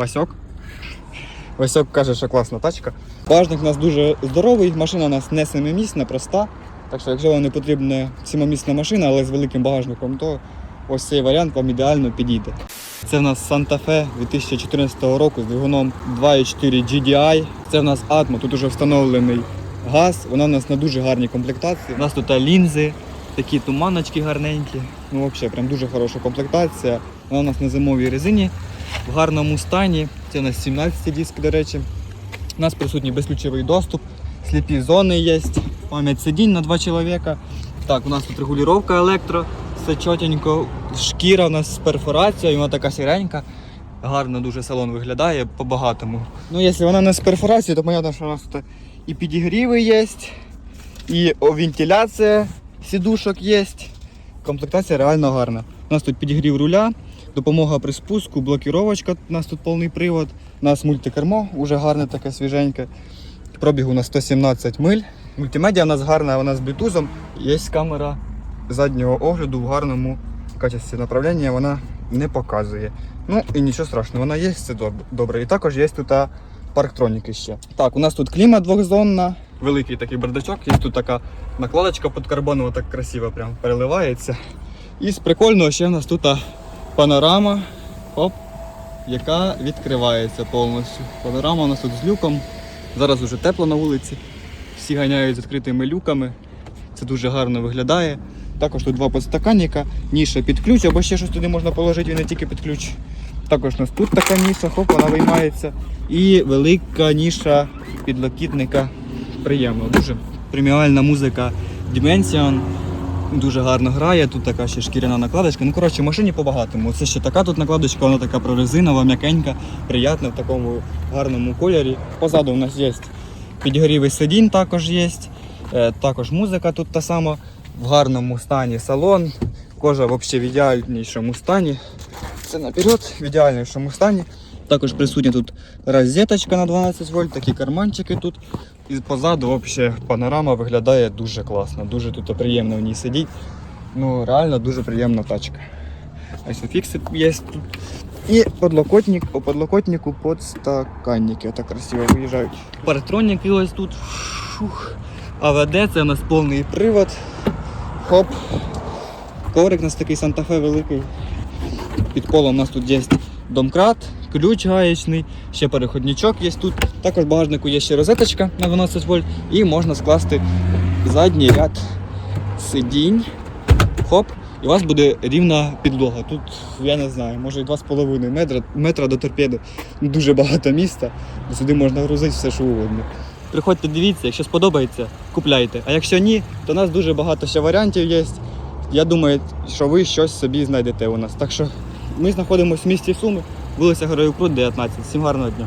Васьок. Васьок каже, що класна тачка. Багажник у нас дуже здоровий, машина у нас не семимісна, проста. Так що, якщо вам не потрібна сімимісна машина, але з великим багажником, то ось цей варіант вам ідеально підійде. Це в нас Fe 2014 року з двигуном 2.4 GDI. Це в нас Atmo, тут уже встановлений газ, вона у нас на дуже гарній комплектації. У нас тут лінзи, такі туманочки гарненькі. Ну, взагалі, прям дуже хороша комплектація. Вона у нас на зимовій резині в гарному стані. Це у нас 17 диски, до речі. У нас присутній безключовий доступ, сліпі зони є, пам'ять сидінь на два чоловіка. Так, у нас тут регулювання електро, все чотенько. Шкіра у нас з перфорацією, вона така сіренька. Гарно дуже салон виглядає по-багатому. Ну, якщо вона не з перфорацією, то понятно, що у нас тут і підігріви є, і вентиляція сідушок є. Комплектація реально гарна. У нас тут підігрів руля, допомога при спуску, блокіровочка, у нас тут повний привод, у нас мультикермо, уже гарне таке свіженьке. Пробіг у нас 117 миль. Мультимедіа у нас гарна, вона з блютузом. Є камера заднього огляду в гарному качестві направлення, вона не показує. Ну і нічого страшного, вона є, це добре. І також є тут парктроніки ще. Так, у нас тут кліма двохзонна, великий такий бардачок, є тут така накладочка під карбонова, так красиво прям переливається. І з прикольного ще в нас тут панорама, оп, яка відкривається повністю. Панорама у нас тут з люком. Зараз уже тепло на вулиці. Всі ганяють з відкритими люками. Це дуже гарно виглядає. Також тут два подстаканника, ніша під ключ, або ще щось туди можна положити, і не тільки під ключ. Також у нас тут така ніша, хоп, вона виймається. І велика ніша підлокітника. Приємно. Дуже преміальна музика Dimension. Дуже гарно грає, тут така ще шкіряна накладочка. Ну, коротше, машині по-багатому. Це ще така тут накладочка, вона така прорезинова, м'якенька, приятна в такому гарному кольорі. Позаду у нас є підігрівий сидінь, також є. Е, Також музика тут та сама в гарному стані салон. Кожа взагалі в ідеальнішому стані. Це наперед, в ідеальнішому стані. Також присутня тут розеточка на 12 вольт, такі карманчики тут. І позаду взагалі панорама виглядає дуже класно, дуже тут приємно в ній сидіти. Ну, реально дуже приємна тачка. Ось є тут. І подлокотник, по подлокотнику подстаканники. Так красиво виїжджають. Парктроніки ось тут. Шух. АВД це у нас повний привод. Хоп. Коврик у нас такий Санта-Фе великий. Під колом у нас тут є домкрат, ключ гаєчний, ще переходничок є тут. Також в багажнику є ще розеточка на 12 вольт і можна скласти задній ряд сидінь. Хоп. І у вас буде рівна підлога. Тут, я не знаю, може і 2,5 метра, метра до торпеди. Дуже багато міста. Сюди можна грузити все, що угодно. Приходьте, дивіться, якщо сподобається, купляйте. А якщо ні, то у нас дуже багато ще варіантів є. Я думаю, що ви щось собі знайдете у нас. Так що ми знаходимося в місті Суми, вулиця Героїв Крут, 19. Всім гарного дня.